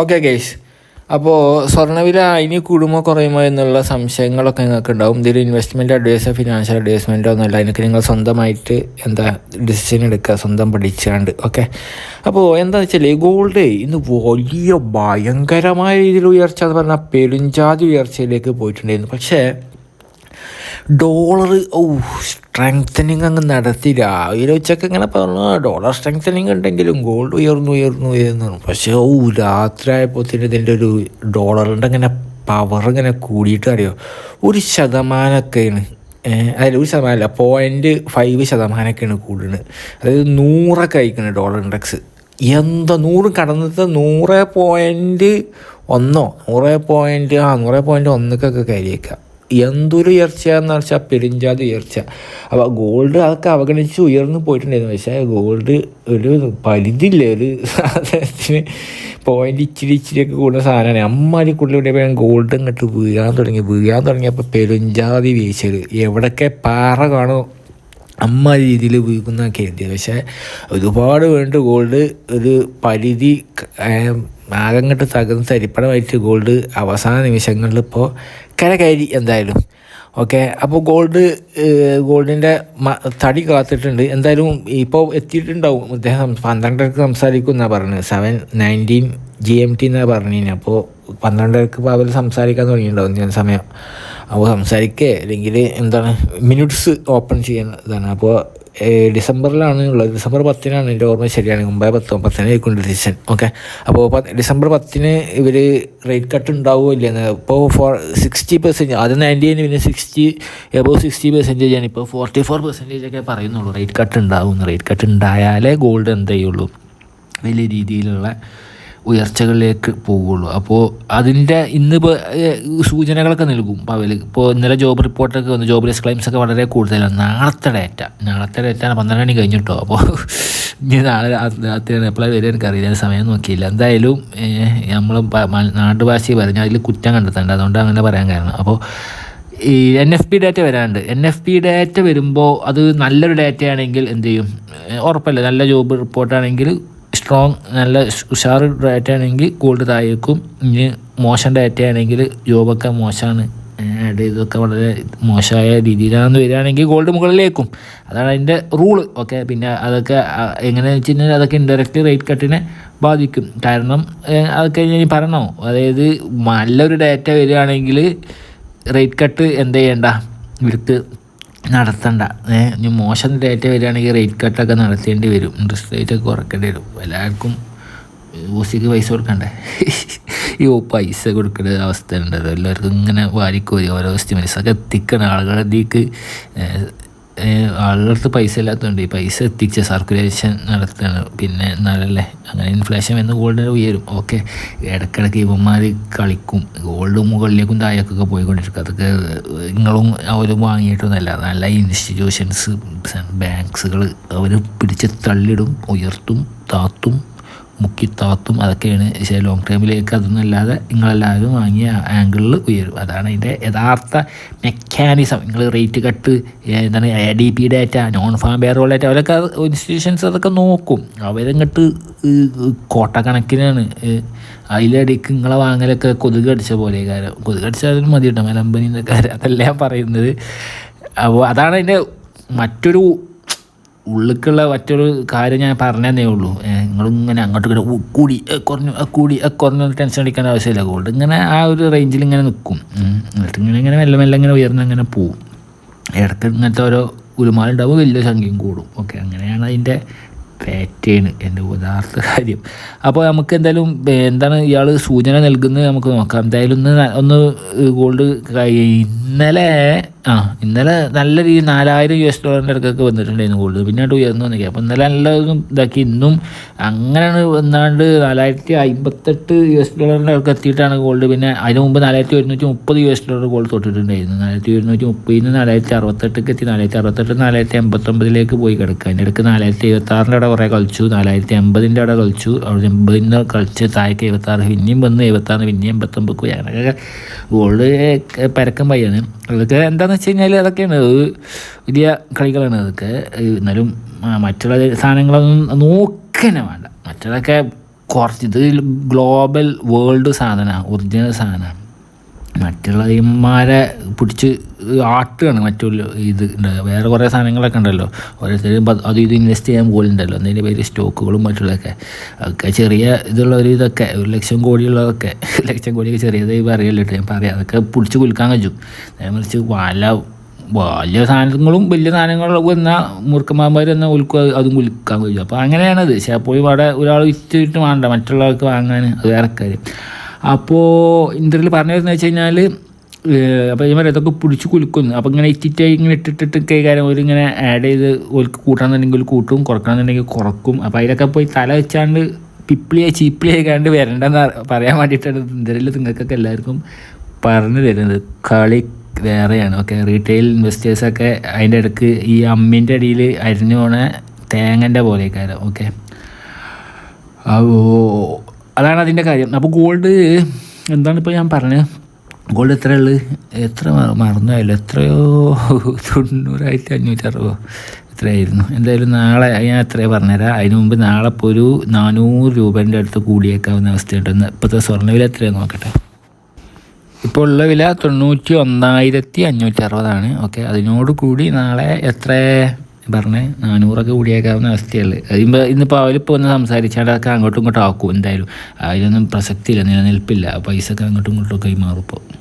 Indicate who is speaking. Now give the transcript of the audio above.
Speaker 1: Okay guys അപ്പോൾ സ്വർണവില ഇനി കൂടുമോ കുറയുമോ എന്നുള്ള സംശയങ്ങളൊക്കെ നിങ്ങൾക്ക് ഉണ്ടാവും ഇതിൽ ഇൻവെസ്റ്റ്മെന്റ് അഡ്വൈസോ ഫിനാൻഷ്യൽ അഡ്വൈസ്മെന്റോ ഒന്നുമല്ല. അതിനൊക്കെ നിങ്ങൾ സ്വന്തമായിട്ട് എന്താ ഡിസിഷൻ എടുക്കുക സ്വന്തം പഠിച്ചാണ്ട്. ഓക്കെ അപ്പോൾ എന്താണെന്ന് വെച്ചാൽ ഗോൾഡ് ഇന്ന് വലിയ ഭയങ്കരമായ രീതിയിൽ ഉയർച്ച എന്ന് പറഞ്ഞാൽ പെരുഞ്ചാതി ഉയർച്ചയിലേക്ക് പോയിട്ടുണ്ടായിരുന്നു. പക്ഷേ ഡോളർ ഓ സ്ട്രെങ്തനിങ് അങ്ങ് നടത്തി രാവിലെ ഉച്ചയ്ക്ക് ഇങ്ങനെ പറഞ്ഞു. ഡോളർ സ്ട്രെങ്തനിങ് ഉണ്ടെങ്കിലും ഗോൾഡ് ഉയർന്നു ഉയർന്നു ഉയർന്നു. പക്ഷേ ഓ രാത്രി ആയപ്പോഴത്തേന് ഇതിന്റെ ഒരു ഡോളറിന്റെ ഇങ്ങനെ പവർ ഇങ്ങനെ കൂടിയിട്ട് അറിയോ? ഒരു ശതമാനമൊക്കെയാണ് അതിൽ ഒരു ശതമാനമല്ല പോയിന്റ് ഫൈവ് ശതമാനമൊക്കെയാണ് കൂടുന്നത്. അതായത് നൂറൊക്കെ അയക്കുന്നത് ഡോളർ ഇൻഡെക്സ് എന്താ നൂറ് കടന്നത് നൂറ് പോയിന്റ് ഒന്നോ? നൂറ് പോയിന്റ് ആ നൂറ് പോയിന്റ് ഒന്നൊക്കെ കയറിയേക്കാം. എന്തൊരു ഉയർച്ചയാന്ന് വെച്ചാൽ പെരിഞ്ചാതി ഉയർച്ച. അപ്പോൾ ഗോൾഡ് അതൊക്കെ അവഗണിച്ച് ഉയർന്നു പോയിട്ടുണ്ടായിരുന്നു. പക്ഷേ ഗോൾഡ് ഒരു പരിധിയില്ല. ഒരു സാധനത്തിന് പോയിന്റ് ഇച്ചിരി ഇച്ചിരിയൊക്കെ കൂടുന്ന സാധനമാണ്. അമ്മാരി കൂടുതൽ ഗോൾഡ് ഇങ്ങോട്ട് വീഴാൻ തുടങ്ങി. വീഴാൻ തുടങ്ങിയപ്പോൾ പെരുഞ്ചാതി വീശൽ എവിടൊക്കെ പാറ കാണോ അമ്മ രീതിയിൽ ഉപയോഗിക്കുന്ന കരുതിയത് പക്ഷേ ഒരുപാട് വേണ്ട ഗോൾഡ് ഒരു പരിധി ആകങ്ങട്ട് തകർന്ന് തരിപ്പണമായിട്ട് ഗോൾഡ് അവസാന നിമിഷങ്ങളിൽ ഇപ്പോൾ കരകയറി എന്തായാലും. ഓക്കെ? അപ്പോൾ ഗോൾഡ് ഗോൾഡിന്റെ തടി കാത്തിട്ടുണ്ട്. എന്തായാലും ഇപ്പോൾ എത്തിയിട്ടുണ്ടാവും. അദ്ദേഹം പന്ത്രണ്ടരക്ക് സംസാരിക്കും എന്നാണ് പറഞ്ഞത്. Seven nineteen G M T എന്നാണ് പറഞ്ഞു അപ്പോൾ പന്ത്രണ്ടരക്ക് അവർ സംസാരിക്കാൻ തുടങ്ങിയിട്ടുണ്ടാവും ഞാൻ സമയം. അപ്പോൾ സംസാരിക്കുക അല്ലെങ്കിൽ എന്താണ് മിനിറ്റ്സ് ഓപ്പൺ ചെയ്യുന്നതാണ് അപ്പോൾ ഡിസംബറിലാണ് ഉള്ളത്. ഡിസംബർ പത്തിനാണ് എന്റെ ഓർമ്മ ശരിയാണ്. മുമ്പായ പത്ത് പത്തിനായിരിക്കും ഡിസിഷൻ ഓക്കെ അപ്പോൾ ഡിസംബർ പത്തിന് ഇവർ റേറ്റ് കട്ട് ഉണ്ടാവുമോ ഇല്ലെന്ന് ഇപ്പോൾ ഫോർ സിക്സ്റ്റി പെർസെന്റ് ആദ്യം നയന്റീന് പിന്നെ സിക്സ്റ്റി എബോവ് സിക്സ്റ്റി പെർസെന്റേജ് ആണ്. ഇപ്പോൾ ഫോർട്ടി ഫോർ പെർസെന്റേജ് ഒക്കെ പറയുന്നുള്ളൂ. റേറ്റ് കട്ട് ഉണ്ടാവും റേറ്റ് കട്ട് ഉണ്ടായാലേ ഗോൾഡ് എന്ത് ചെയ്യുള്ളൂ വലിയ രീതിയിലുള്ള ഉയർച്ചകളിലേക്ക് പോവുള്ളൂ അപ്പോൾ അതിന്റെ ഇന്നിപ്പോൾ സൂചനകളൊക്കെ നൽകും. പവൽ ഇപ്പോൾ ഇന്നലെ ജോബ് റിപ്പോർട്ടൊക്കെ വന്നു. ജോബ് ക്ലെയിംസ് ഒക്കെ വളരെ കൂടുതലാണ്. നാളത്തെ ഡേറ്റ. നാളത്തെ ഡേറ്റാണ് പന്ത്രണ്ട് മണി കഴിഞ്ഞിട്ടോ. അപ്പോൾ ഇനി നാളെ രാത്രിയാണ് എപ്പോഴാണ് വരിക എനിക്കറിയില്ല. സമയം നോക്കിയില്ല. എന്തായാലും നമ്മൾ നാട്ടുഭാഷയിൽ പറഞ്ഞു അതിൽ കുറ്റം കണ്ടെത്തേണ്ട. അതുകൊണ്ട് അങ്ങനെ പറയാൻ കാരണം. അപ്പോൾ ഈ എൻ എഫ് പി ഡാറ്റ വരാണ്ട്. എൻ എഫ് പി ഡാറ്റ വരുമ്പോൾ അത് നല്ലൊരു ഡാറ്റയാണെങ്കിൽ എന്ത് ചെയ്യും? ഉറപ്പല്ല. നല്ല ജോബ് റിപ്പോർട്ടാണെങ്കിൽ സ്ട്രോങ് നല്ല ഉഷാർ ഡാറ്റ ആണെങ്കിൽ ഗോൾഡ് താഴേക്കും. ഇനി മോശം ഡാറ്റ ആണെങ്കിൽ ജോബൊക്കെ മോശമാണ്. ആഡ് ചെയ്തൊക്കെ വളരെ മോശമായ രീതിയിലാണെന്ന് വരികയാണെങ്കിൽ ഗോൾഡ് മുകളിലേക്കും. അതാണ് അതിന്റെ റൂൾ ഓക്കെ പിന്നെ അതൊക്കെ എങ്ങനെയാണെന്ന് വെച്ച് കഴിഞ്ഞാൽ അതൊക്കെ ഇൻഡയറക്റ്റ് റേറ്റ് കട്ടിനെ ബാധിക്കും. കാരണം അതൊക്കെ ഞാൻ പറഞ്ഞോ അതായത് നല്ലൊരു ഡാറ്റ വരികയാണെങ്കിൽ റേറ്റ് കട്ട് എന്ത് ചെയ്യണ്ട? ഇവർക്ക് നടത്തണ്ട. ഇനി മോശം ഡേറ്റ വരികയാണെങ്കിൽ റേറ്റ് കട്ടൊക്കെ നടത്തേണ്ടി വരും. ഇൻട്രസ്റ്റ് റേറ്റ് ഒക്കെ കുറക്കേണ്ടി വരും. എല്ലാവർക്കും ഊസിക്ക് പൈസ കൊടുക്കണ്ടേ? ഈ പൈസ കൊടുക്കേണ്ട അവസ്ഥ ഉണ്ടല്ലോ. എല്ലാവർക്കും ഇങ്ങനെ വാരിക്കോരി ഓരോ എസ്റ്റിമേറ്റ്സ് എത്തിക്കണം ആളുകളുടെ ആളുകൾക്ക് പൈസ ഇല്ലാത്തതുകൊണ്ട് ഈ പൈസ എത്തിച്ച് സർക്കുലേഷൻ നടത്തുകയാണ്. പിന്നെ നല്ലല്ലേ അങ്ങനെ ഇൻഫ്ലേഷൻ എന്ന് ഗോൾഡ് ഉയരും. ഓക്കെ ഇടയ്ക്കിടയ്ക്ക് ഇവന്മാർ കളിക്കും. ഗോൾഡ് മുകളിലേക്കും താഴേക്കൊക്കെ പോയിക്കൊണ്ടിരിക്കും. അതൊക്കെ നിങ്ങളും അവരും വാങ്ങിയിട്ടൊന്നുമല്ല. നല്ല ഇൻസ്റ്റിറ്റ്യൂഷൻസ് ബാങ്ക്സുകൾ അവർ പിടിച്ച് തള്ളിടും ഉയർത്തും താത്തും മുക്കി താത്തും അതൊക്കെയാണ് പക്ഷേ ലോങ് ടേമിലേക്ക് അതൊന്നുമല്ലാതെ നിങ്ങളെല്ലാവരും വാങ്ങിയ ആംഗിളിൽ ഉയരും. അതാണ് അതിന്റെ യഥാർത്ഥ മെക്കാനിസം നിങ്ങൾ റേറ്റ് കട്ട് എന്താണ് A D P data non farm payroll data അവരൊക്കെ ഇൻസ്റ്റിറ്റ്യൂഷൻസ് അതൊക്കെ നോക്കും. അവരങ്ങോട്ട് കോട്ടക്കണക്കിനാണ് അതിലിടയ്ക്ക് നിങ്ങളെ വാങ്ങലൊക്കെ കൊതുക് അടിച്ച പോലെ കാര്യം കൊതുക് അടിച്ചാലും മതി കേട്ടോ മലമ്പനിന്റെ കാര്യം അതല്ല ഞാൻ പറയുന്നത്. അപ്പോൾ അതാണ് അതിന്റെ മറ്റൊരു ഉള്ളിക്കുള്ള മറ്റൊരു കാര്യം ഞാൻ പറഞ്ഞതേ ഉള്ളൂ. നിങ്ങളിങ്ങനെ അങ്ങോട്ട് ഇങ്ങനെ കൂടി കുറഞ്ഞു കൂടി കുറഞ്ഞു ടെൻഷൻ അടിക്കേണ്ട ആവശ്യമില്ല. ഗോൾഡ് ഇങ്ങനെ ആ ഒരു റേഞ്ചിൽ ഇങ്ങനെ നിൽക്കും. എന്നിട്ട് ഇങ്ങനെ ഇങ്ങനെ മെല്ലെ മെല്ലെ ഇങ്ങനെ ഉയർന്ന് അങ്ങനെ പോവും. ഇടയ്ക്ക് ഇങ്ങനത്തെ ഓരോ ഉരുമാലുണ്ടാവും വലിയ സംഖ്യയും കൂടും. ഓക്കെ അങ്ങനെയാണ് അതിന്റെ പാറ്റേൺ എന്റെ യഥാർത്ഥ കാര്യം. അപ്പോൾ നമുക്ക് എന്തായാലും എന്താണ് ഇയാൾ സൂചന നൽകുന്നത് നമുക്ക് നോക്കാം. എന്തായാലും ഒന്ന് ഒന്ന് ഗോൾഡ് ഇന്നലെ ആ ഇന്നലെ നല്ല രീതിയിൽ നാലായിരം യു എസ് ഡോളറിന്റെ അടുക്കൊക്കെ വന്നിട്ടുണ്ടായിരുന്നു ഗോൾഡ് പിന്നീട് ഉയർന്നു വന്നിരിക്കുക അപ്പോൾ ഇന്നലെ നല്ല ഇതാക്കി. ഇന്നും അങ്ങനെയാണ് വന്നാണ്ട് നാലായിരത്തി അമ്പത്തെട്ട് യു എസ് ഡോളറിന്റെ അടുക്ക് എത്തിയിട്ടാണ് ഗോൾഡ് പിന്നെ അതിന് മുമ്പ് നാലായിരത്തി ഒരുന്നൂറ്റി മുപ്പത് യു എസ് ഡോളർ ഗോൾഡ് തൊട്ടിട്ടുണ്ടായിരുന്നു. നാലായിരത്തി ഒരുന്നൂറ്റി മുപ്പതിൽ നിന്ന് നാലായിരത്തി അറുപത്തെട്ടൊക്കെ എത്തി. നാലായിരത്തി അറുപത്തെട്ട് നാലായിരത്തി എൺപത്തൊമ്പതിലേക്ക് പോയി കിടക്കുക. അതിന്റെ അടുക്ക് നാലായിരത്തി എഴുപത്താറിന്റെ അവിടെ കുറേ കളിച്ചു. നാലായിരത്തി എൺപതിന്റെ അവിടെ കളിച്ചു. അവിടെ എൺപതിന് കളിച്ച് താഴേക്ക് എഴുപത്താറ്. പിന്നെയും വന്ന് എഴുപത്താറ്. പിന്നെയും എൺപത്തൊമ്പത് പോയി. അങ്ങനെയൊക്കെ ഗോൾഡ് പരക്കം പയ്യാണ്. അതൊക്കെ വെച്ച് കഴിഞ്ഞാൽ അതൊക്കെയാണ്. വലിയ കളികളാണ് അതൊക്കെ. എന്നാലും മറ്റുള്ള സാധനങ്ങളൊന്നും നോക്കന്നെ വേണ്ട. മറ്റുള്ളതൊക്കെ കുറച്ച് ഇത് ഗ്ലോബൽ വേൾഡ് സാധനമാണ് ഒറിജിനൽ സാധനമാണ് മറ്റുള്ള ഇമാരെ പിടിച്ച് ആട്ടുകയാണ് മറ്റുള്ള ഇത്. വേറെ കുറേ സാധനങ്ങളൊക്കെ ഉണ്ടല്ലോ. ഓരോരുത്തരും അത് ഇത് ഇൻവെസ്റ്റ് ചെയ്യാൻ പോലുണ്ടല്ലോ. അതിന്റെ പേര് സ്റ്റോക്കുകളും മറ്റുള്ളതൊക്കെ. അതൊക്കെ ചെറിയ ഇതുള്ള ഒരു ഇതൊക്കെ ഒരു ലക്ഷം കോടിയുള്ളതൊക്കെ. ലക്ഷം കോടിയൊക്കെ ചെറിയതായി പറയല്ലോ ഞാൻ പറയാം. അതൊക്കെ പിടിച്ച് കുലുക്കാൻ കഴിയും. നേരെ മറിച്ച് വല വലിയ സാധനങ്ങളും വലിയ സാധനങ്ങളും എന്നാൽ മുറുക്കന്മാർ എന്നാൽ ഉൽക്കുക അതും കുലിക്കാൻ കഴിയും. അപ്പോൾ അങ്ങനെയാണത്. പക്ഷേ പോയി അവിടെ ഒരാൾ വിറ്റിട്ട് വേണ്ട മറ്റുള്ളവർക്ക് വാങ്ങാൻ. അത് വേറെ കാര്യം. അപ്പോൾ ഇന്ദ്രിൽ പറഞ്ഞു വരുന്നത് വെച്ച് കഴിഞ്ഞാൽ അപ്പോൾ ഇവർ ഇതൊക്കെ പിടിച്ച് കുലുക്കുന്നു. അപ്പോൾ ഇങ്ങനെ ഇറ്റിറ്റായി ഇങ്ങനെ ഇട്ടിട്ടിട്ട് കൈകാര്യം ഒരു ഇങ്ങനെ ആഡ് ചെയ്ത് ഓൽക്ക് കൂട്ടാന്നുണ്ടെങ്കിൽ കൂട്ടും കുറക്കണമെന്നുണ്ടെങ്കിൽ കുറക്കും. അപ്പോൾ അതിലൊക്കെ പോയി തല വെച്ചാണ്ട് പിപ്പിളിയെ ചീപ്പിളിയെ കണ്ട് വരണ്ടെന്ന് പറയാൻ വേണ്ടിയിട്ടാണ് ഇന്ദ്രിൽ നിങ്ങൾക്കൊക്കെ എല്ലാവർക്കും പറഞ്ഞു തരുന്നത്. കളി വേറെയാണ്. ഓക്കെ റീറ്റെയിൽ ഇൻവെസ്റ്റേഴ്സൊക്കെ അതിന്റെ ഇടയ്ക്ക് ഈ അമ്മിന്റെ അടിയിൽ അരിഞ്ഞു പോണ തേങ്ങന്റെ പോലെയൊക്കെ ഓക്കെ. അപ്പോൾ അതാണ് അതിന്റെ കാര്യം. അപ്പോൾ ഗോൾഡ് എന്താണ് ഇപ്പോൾ ഞാൻ പറഞ്ഞത്? ഗോൾഡ് എത്ര ഉള്ളത്? എത്ര മറന്നുപോയല്ലോ. എത്രയോ തൊണ്ണൂറായിരത്തി അഞ്ഞൂറ്ററുപോ എത്രയായിരുന്നു. എന്തായാലും നാളെ ഞാൻ എത്രയാണ് പറഞ്ഞുതരാം. അതിന് മുമ്പ് നാളെ ഇപ്പോൾ ഒരു നാനൂറ് രൂപേന്റെ അടുത്ത് കൂടിയേക്കാവുന്ന അവസ്ഥയുണ്ടെന്ന് ഇപ്പോഴത്തെ സ്വർണവില എത്രയാണ് നോക്കട്ടെ. ഇപ്പോൾ ഉള്ള വില തൊണ്ണൂറ്റി ഒന്നായിരത്തി അഞ്ഞൂറ്റി അറുപതാണ് ഓക്കെ. അതിനോട് കൂടി നാളെ എത്ര പറഞ്ഞേ നാനൂറൊക്കെ കൂടിയേക്കാവുന്ന അവസ്ഥയല്ലേ. അതിപ്പോൾ ഇന്നിപ്പോൾ അവരിപ്പോൾ ഒന്ന് സംസാരിച്ചാണ്ട് അതൊക്കെ അങ്ങോട്ടും ഇങ്ങോട്ടും ആക്കും എന്തായാലും. അതിലൊന്നും പ്രസക്തിയില്ല നിലനിൽപ്പില്ല. പൈസ ഒക്കെ അങ്ങോട്ടും ഇങ്ങോട്ടും കൈമാറും ഇപ്പോൾ